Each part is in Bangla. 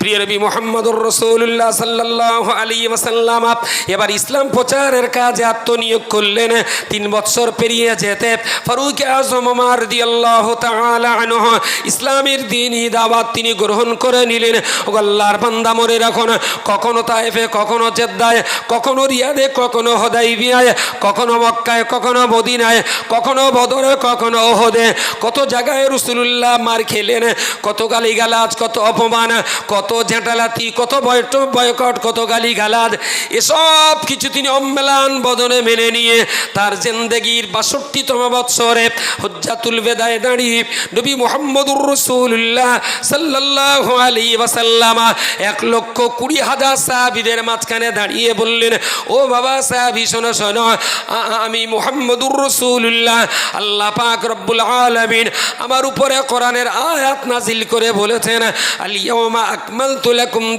প্রিয় নবী মোহাম্মদুর রসুল্লাহ সাল্লাহ আলী ওসাল্লাম এবার ইসলাম প্রচারের কাজে আত্মনিয়োগ করলেন, তিন বৎসর পেরিয়ে যেতে ফারুক আজম ওমর রাদিয়াল্লাহু তাআলা আনহু ইসলামের দিনই দাওয়াত তিনি গ্রহণ করে নিলেন। ও আল্লাহর বান্দা মরে রাখুন, কখনো তায়েফে, কখনো জেদ্দায়, কখনো রিয়াদে, কখনো হদাইবিয়ায়, কখনো মক্কায়, কখনো মদিনায়, কখনো বদরে, কখনো ওহদে কত জায়গায় রসুল্লাহ মার খেলেন, কত গালি গালাজ কত অপমান, কত ঝেঁটালাতি কত বয়কট, কত গালি গালাজ এসব কিছু তিনি অম্মেলান বদনে মেনে নিয়ে তার জেন্দেগির বাষট্টিতম বৎসরে হজ্জাতুল বেদায় দাঁড়িয়ে নবী মোহাম্মদুর রসুল্লাহ সাল্লাহ আলী ওয়াসাল্লামা এক লক্ষ কুড়ি হাজার সাহাবিদের মাঝখানে দাঁড়িয়ে বললেন, ও বাবা সাহাবি, শোনো শোনো আমি মোহাম্মদুর রসুল্লাহ আল্লাহ পাক রব্বুল আলমিন আমার উপরে কোরআনের আয়াত নাজিল করে বলেছেন আলিয়াউমা আকমালতু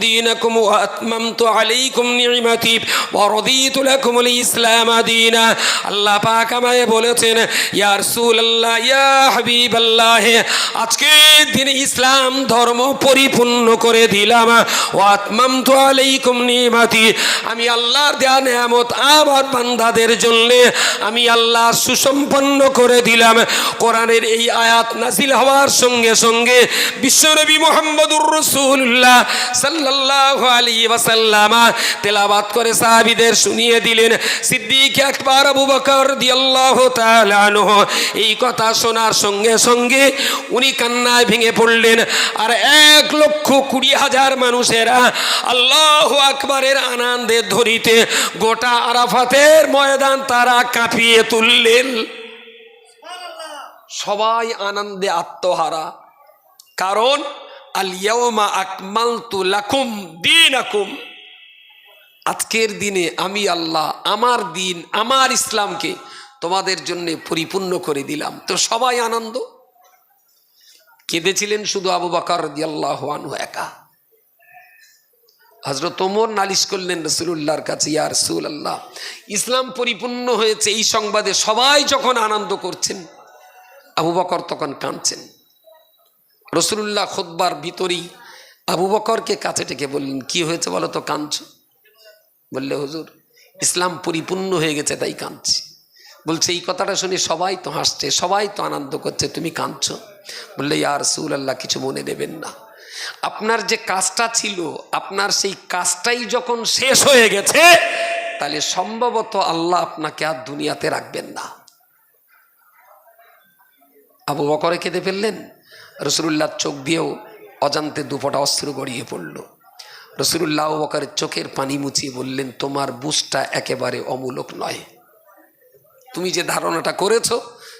দীনাকুম ওয়া আতমামতু আলাইকুম নি'মাতি ওয়া রাদিতু লাকুমুল ইসলাম দীনা আল্লাহ পাক আমায় বলেছেন, ইয়া রাসূলুল্লাহ, ইয়া হাবিবাল্লাহ, আজকে দিনে ইসলাম ধর্ম পরিপূর্ণ করে দিলাম। ওয়া আতমামতু আলাইকুম নি'মাতি আমি আল্লাহর দেয়া নেয়ামত আমার বান্দাদের জন্য আমি আল্লাহ সুসম্পন্ন করে দিলাম। কোরআনের এই আয়াত নাজিল হওয়ার সঙ্গে সঙ্গে বিশ্বনবী মোহাম্মদুর রসুল্লাহ সাল্লাল্লাহু আলাইহি ওয়াসাল্লাম তেলাওয়াত করে সাহাবীদের শুনিয়ে দিলেন। সিদ্দিক আকবর আবু বকর রাদিয়াল্লাহু তাআলা আনহু এই কথা শোনার সঙ্গে সঙ্গে উনি কান্নায় ভেঙে পড়লেন। আর এক লক্ষ কুড়ি হাজার মানুষেরা আল্লাহ আকবরের আনন্দে ধরিতে গোটা আরাফাতের ময়দান তারা কাঁপিয়ে তুললেন। সবাই আনন্দে আত্মহারা। কারণ লাকুম আজকের দিনে আমি আল্লাহ আমার দিন, আমার ইসলামকে তোমাদের জন্য পরিপূর্ণ করে দিলাম। তো সবাই আনন্দ? কেঁদেছিলেন শুধু আবু বাকর দিয়াল্লাহ একা? হজরত ওমর নালিশ করলেন রসুল্লাহর কাছে, ইয়া রসুল আল্লাহ ইসলাম পরিপূর্ণ হয়েছে এই সংবাদে সবাই যখন আনন্দ করছেন, আবু বকর তখন কাঁদছেন। রসুল্লাহ খোদবার ভিতরেই আবু বকরকে কাছে ডেকে বললেন, কি হয়েছে বলো তো, কাঁদছ? বললে, হুজুর, ইসলাম পরিপূর্ণ হয়ে গেছে, তাই কাঁদছি। বলছে, এই কথাটা শুনে সবাই তো হাসছে, সবাই তো আনন্দ করছে, তুমি কাঁদছ? বললে ইয়ার সুল আল্লাহ কিছু মনে নেবেন না। আপনার যে কাজটা ছিল, আপনার সেই কাজটাই যখন শেষ হয়ে গেছে, তাহলে সম্ভবত আল্লাহ আপনাকে আর দুনিয়াতে রাখবেন না। আবু বকরে কেঁদে ফেললেন। রসুল্লাহর চোখ দিয়েও অজান্তে দুপটা অস্ত্র গড়িয়ে পড়ল। রসুল্লাহ আবু বকরের চোখের পানি মুছিয়ে বললেন, তোমার বুসটা একেবারে অমূলক নয়। তুমি যে ধারণাটা করেছ,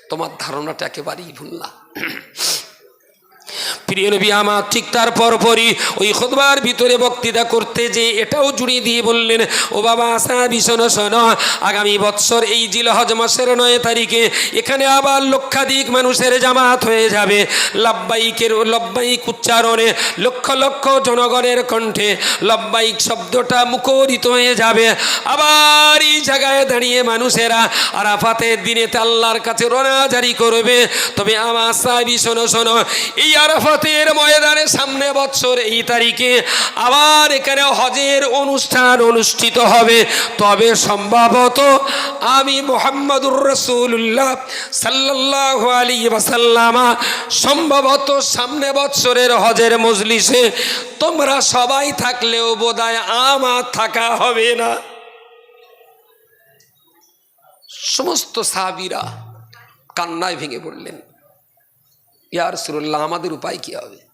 তোমার ধারণাটা একেবারেই ভুল না। প্রিয় নবী আমার ঠিক তার পরপরই। ওই খোদবার ভিতরে বক্তৃতা করতে যে এটাও জুড়িয়ে দিয়ে বললেন, ও বাবা আসা ভীষণ শোন, আগামী বৎসর এই জিলহজ মাসের নয় তারিখে এখানে আবার লক্ষাধিক মানুষের জামাত হয়ে যাবে। লব্বাইকের, লব্বাইক উচ্চারণে লক্ষ লক্ষ জনগণের কণ্ঠে লব্বাইক শব্দটা মুখরিত হয়ে যাবে। আবার এই জায়গায় দাঁড়িয়ে মানুষেরা আরাফাতের দিনে আল্লাহর কাছে রোনাজারি করবে। তবে আমার সাহাবি, শোনো শোনো, এই আরাফাতের ময়দানে সামনে বছর এই তারিখে আবার এখানে হজের অনুষ্ঠান অনুষ্ঠিত হবে। তবে সম্ভবত আমি মোহাম্মদুর রসুল্লাহ সাল্লাহ আলী ওয়াসাল্লামা, সম্ভবত সামনে বৎসরের হজের মজলিসে তোমরা সবাই থাকলেও বোধহয় আমার থাকা হবে না। সমস্ত সাহাবিরা কান্নায় ভেঙে পড়লেন। ইয়ার সুরল্লাহ আমাদের উপায় কী হবে?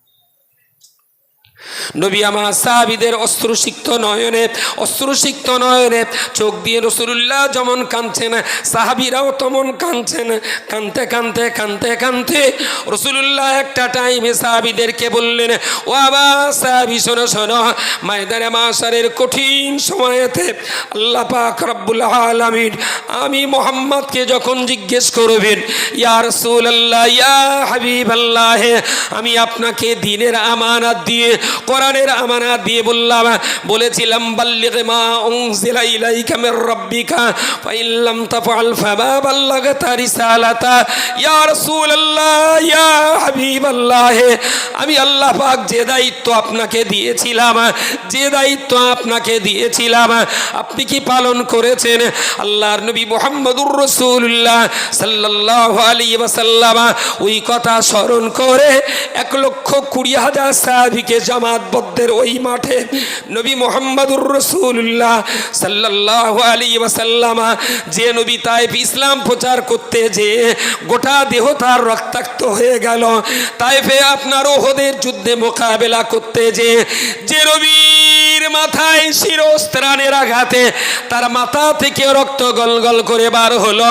নবী আমার সাহাবিদের অস্ত্রসিক্ত নয়নে অস্ত্রসিক্ত নয়নে চোখ দিয়ে রসুল্লাহ যেমন কাঁদছেন, সাহাবিরাও তেমন কাঁদছেন। কাঁদতে কাঁদতে কাঁদতে কাঁদতে রসুল্লাহ একটা টাইমে সাহাবিদেরকে বললেন, ও আবার সাহাবি, শোনো শোনো, ময়দানে মাসারের কঠিন সময়েতে আল্লাহ পাক রব্বুল আলমিন আমি মোহাম্মদকে যখন জিজ্ঞেস করবেন, ইয়া রসুল আল্লাহ ইয়া হাবিব আল্লাহ আমি আপনাকে দিনের আমানাত দিয়ে কোরআনের আমানাত দিয়ে বললাম, বলেছিলাম, বাল্লিগ মা উনজিলা ইলাইকা মির রাব্বিকা, ফাইন লাম তাফআল ফামা বাল্লাগতা রিসালাতা। ইয়া রাসূলুল্লাহ, ইয়া হাবিবাল্লাহ, আমি আল্লাহ পাক যে দায়িত্ব আপনাকে দিয়েছিলাম, যে দায়িত্ব আপনাকে দিয়েছিলাম, আপনি কি পালন করেছেন? আল্লাহর নবী মুহাম্মদুর রাসূলুল্লাহ সাল্লাল্লাহু আলাইহি ওয়াসাল্লাম ওই কথা স্মরণ করে এক লক্ষ কুড়ি হাজার সাহাবিকে জামাতবদ্ধের ওই মাঠে নবী মোহাম্মদুর রসুল্লাহ সাল্লাহ আলী ওসাল্লামা যে নবী তাইফ ইসলাম প্রচার করতে যে গোটা দেহ তার রক্তাক্ত হয়ে গেল। তাইফে আপনার ওহদের যুদ্ধে মোকাবেলা করতে যে যে নবীর মাথায় শিরস্ত্রাণের আঘাতে তার মাথা থেকে রক্ত গলগল করে বার হলো।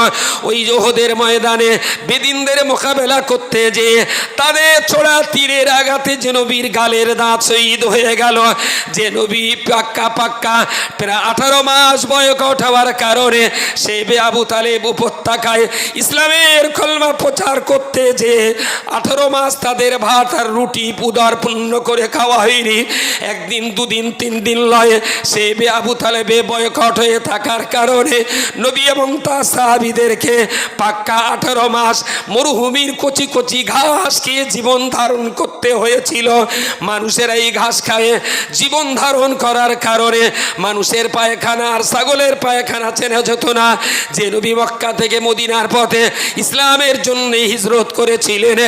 ওই ওহদের ময়দানে বেদিনদের মোকাবেলা করতে যে তাদের ছোড়া তীরের আঘাতে যে নবীর গালের দাঁত শহীদ হয়ে গেল। যে নবী পাক্কা পাক্কা প্রায় আঠারো মাস বয়স ওঠাবার কারণে সে বে আবু তালেব উপত্যকায় ইসলামের কলমা প্রচার করতে যে আঠারো মাস তাদের ভাত আর রুটি পুদার পূর্ণ করে খাওয়া হয়নি। একদিন, দুদিন, তিন দিন লয়। সে বে আবু তালেবে বয়কট হয়ে থাকার কারণে নবী এবং তার সাহাবিদেরকে পাক্কা আঠারো মাস মরুভূমির কচি কচি ঘাস খেয়ে জীবন ধারণ করতে হয়েছিল। মানুষের এই ঘাস খায় জীবন ধারণ করার কারণে মানুষের পায়খানা আর ছাগলের পায়খানা চেনা যেত না। যে নবী মক্কা থেকে মদিনার পথে ইসলামের জন্য হিজরত করেছিলেন,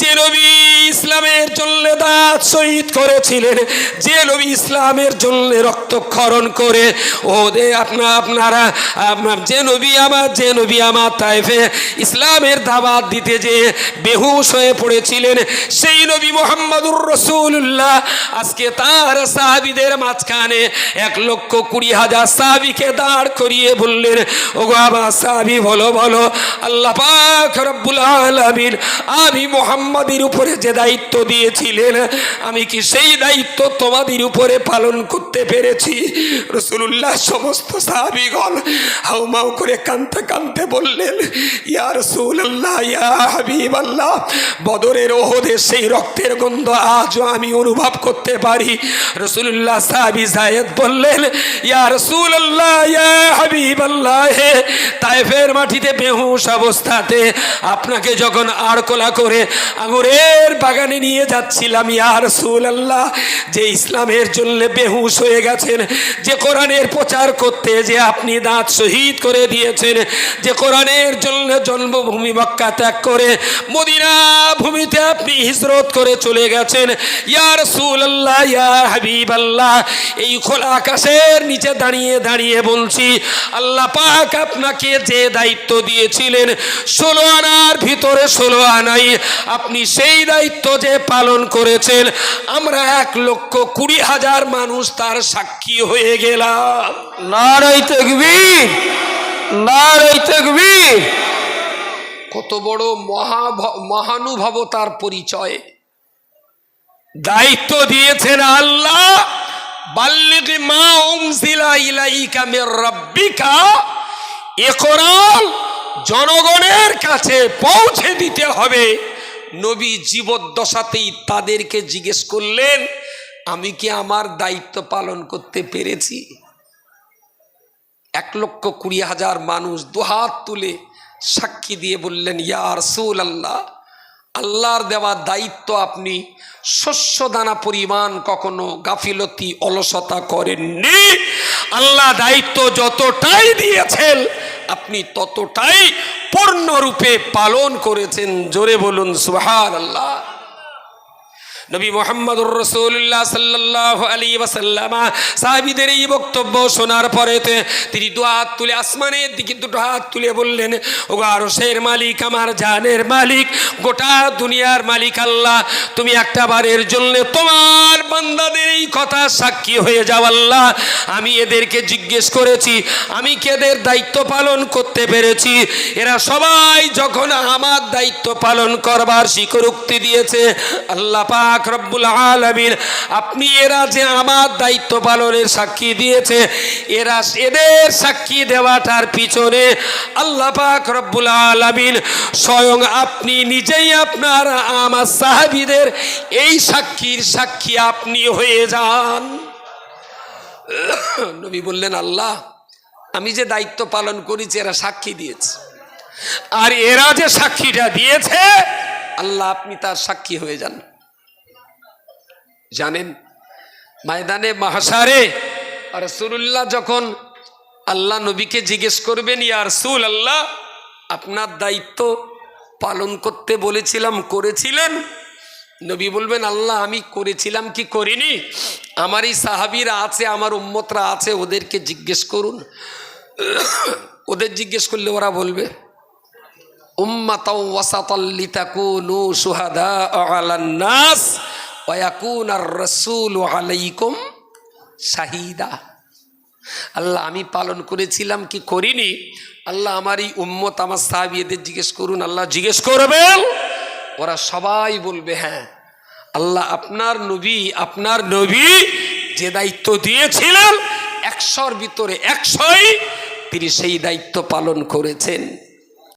যে নবী ইসলামের জন্য দাঁত শহীদ করেছিলেন। যে নবী ইসলামের জন্য রক্তক্ষরণ করে, ও দে আপনা আপনারা, আপনার যে নবী আমার, যে নবী আমার তাইফে ইসলামের দাবাত দিতে যে বেহুশ হয়ে পড়েছিলেন, সেই নবী মোহাম্মদুর রসুল্লাহ আজকে তার সাহাবিদের মাঝখানে এক লক্ষ কুড়ি হাজার সাহাবিকে দাঁড় করিয়ে বললেন ও আমার সাহাবি বলো বলো, আল্লাহ পাক রব্বুল আলামিন আমি মোহাম্মদের উপরে যে দায়িত্ব দিয়েছিলেন আমি কি সেই দায়িত্ব তোমাদের উপরে পালন করতে পেরেছি? রসুল্লাহ সমস্ত সাহাবিগণ হাউমাউ করে কানতে কানতে বললেন, ইয়া রসুল্লাহ ইয়া হাবিব আল্লাহ বদরের ওহদের সেই রক্তের গন্ধ আজও আমি অনুভব করতে পারি। রসুল্লাহ সাহাবি জায়েদ বললেন, ইয়া রসুল্লাহ ইয়া হাবিব আল্লাহ তাইফের মাটিতে বেহুশ অবস্থাতে আপনাকে যখন আড়কোলা করে আঙুরের বাগানে নিয়ে যাচ্ছিলাম ইয়া রসুল্লাহ যে ইসলামের জন্য বেহুশ হয়ে গেছেন, যে কোরআনের প্রচার করতে যে আপনি দাঁত শহীদ করে দিয়েছেন, যে কোরআনের জন্য জন্মভূমি মক্কা ত্যাগ করে মদিনা ভূমিতে আপনি হিজরত করে চলে গেছেন, ইয়া রাসূলুল্লাহ, ইয়া হাবিবাল্লাহ, এই খোলা আকাশের নিচে দাঁড়িয়ে দাঁড়িয়ে বলছি, আল্লাহ পাক আপনাকে যে দায়িত্ব দিয়েছিলেন, ষোলো আনার ভিতরে ষোলো আনাই, আপনি সেই দায়িত্ব যে পালন করেছেন আমরা এক লক্ষ কুড়ি হাজার মানুষ তার সাক্ষী হয়ে গেলাম। নারাই তকবীর নারাই তকবীর। কত বড় মহা মহানুভবতার পরিচয়। দায়িত্ব দিয়েছেন আল্লাহ বাল্লিক মা উনজিলা ইলাইকা মির রাব্বিকা এ জনগণের কাছে পৌঁছে দিতে হবে। নবী জীবদ্দশাতেই তাদেরকে জিজ্ঞেস করলেন, আমি কি আমার দায়িত্ব পালন করতে পেরেছি? এক লক্ষ কুড়ি হাজার মানুষ দুহাত তুলে সাক্ষী দিয়ে বললেন, ইয়া রসুল আল্লাহ আল্লাহর দেওয়া দায়িত্ব আপনি শস্য দানা পরিমাণ কখনো গাফিলতি, অলসতা করেননি। আল্লাহ দায়িত্ব যতটাই দিয়েছেন আপনি ততটাই পূর্ণরূপে পালন করেছেন। জোরে বলুন সুহার আল্লাহ নবী মোহাম্মদুর রসুল্লাহ সাল্লাহ আলী ওয়াসাল্লামা, সাহাবিদের এই বক্তব্য শোনার পরেতে তিনি দু হাত তুলে আসমানের দিকে, দুটো হাত তুলে বললেন ও আরশের মালিক, আমার জানের মালিক, গোটা দুনিয়ার মালিক আল্লাহ, তুমি একটা বারের জন্য তোমার বান্দাদের এই কথা সাক্ষী হয়ে যাও আল্লাহ। আমি এদেরকে জিজ্ঞেস করেছি, আমি কেদের দায়িত্ব পালন করতে পেরেছি? এরা সবাই যখন আমার দায়িত্ব পালন করবার স্বীকারোক্তি দিয়েছে, আল্লাহ পাক রব্বুল আলামিন, আপনি এরা যে আমার দায়িত্ব পালনের সাক্ষী দিয়েছে, এরা এদের সাক্ষী দেওয়াটার পিছনে আল্লাহ পাক রব্বুল আলামিন স্বয়ং আপনি নিজেই আপনার আমার সাহাবীদের এই সাক্ষীর সাক্ষী আপনি হয়ে যান। নবী বললেন, আল্লাহ, আমি যে দায়িত্ব পালন করেছি, এরা সাক্ষী দিয়েছে। আর এরা যে সাক্ষীটা দিয়েছে, আল্লাহ, আপনি তার সাক্ষী হয়ে যান। জানেন, ময়দানে মাহাসারে রসুল্লাহ যখন আল্লাহ নবীকে জিজ্ঞেস করবেন ইয়ার সুল আল্লাহ আপনার দায়িত্ব পালন করতে বলেছিলাম, করেছিলেন? নবী বলবেন, আল্লাহ, আমি করেছিলাম কি করিনি? আমার এই সাহাবিরা আছে, আমার উম্মতরা আছে, ওদেরকে জিজ্ঞেস করুন। ওদের জিজ্ঞেস করলে ওরা বলবে ওয়া ইয়াকুনার রাসূলু শাহিদা। আল্লাহ, আমি পালন করেছিলাম কি করিনি? আল্লাহ আমার এই উম্মত, আমার সাহাবি এদের জিজ্ঞেস করুন। আল্লাহ, জিজ্ঞেস করবেন? ওরা সবাই বলবে হ্যাঁ আল্লাহ আপনার নবী আপনার নবী যে দায়িত্ব দিয়েছিলেন, একশোর ভিতরে একশোই তিনি সেই দায়িত্ব পালন করেছেন।